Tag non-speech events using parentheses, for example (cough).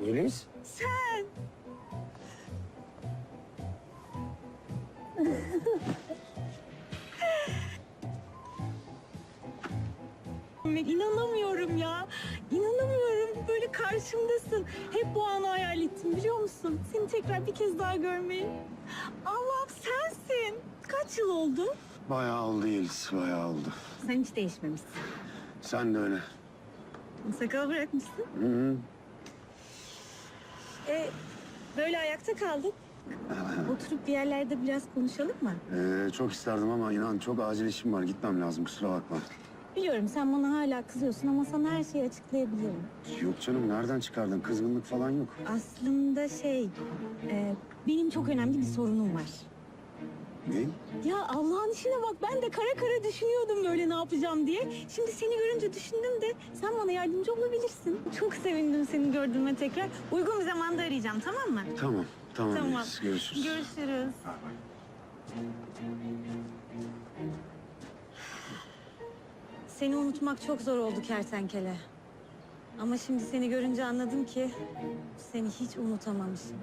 Yeliz. Sen. Ben (laughs) inanamıyorum ya. İnanamıyorum. Böyle karşımdasın. Hep bu anı hayal ettim biliyor musun? Seni tekrar bir kez daha görmeyi. Allah'ım sensin. Kaç yıl oldu? Bayağı oldu Yeliz, bayağı oldu. Sen hiç değişmemişsin. Sen de öyle. Sakal bırakmışsın. Hı hı. E, böyle ayakta kaldık. Oturup bir yerlerde biraz konuşalım mı? Ee, çok isterdim ama inan çok acil işim var. Gitmem lazım kusura bakma. Biliyorum sen bana hala kızıyorsun ama sana her şeyi açıklayabilirim. Yok canım nereden çıkardın? Kızgınlık falan yok. Aslında şey, e, benim çok önemli bir sorunum var. Ne? Ya Allah'ın işine bak ben de kara kara düşünüyordum böyle ne yapacağım diye. Şimdi seni görünce düşündüm de sen bana yardımcı olabilirsin. Çok sevindim seni gördüğüme tekrar. Uygun bir zamanda arayacağım tamam mı? Tamam, tamam, Tamam. Görüşürüz. Görüşürüz. Bay bay. Seni unutmak çok zor oldu kertenkele. Ama şimdi seni görünce anladım ki seni hiç unutamamışım.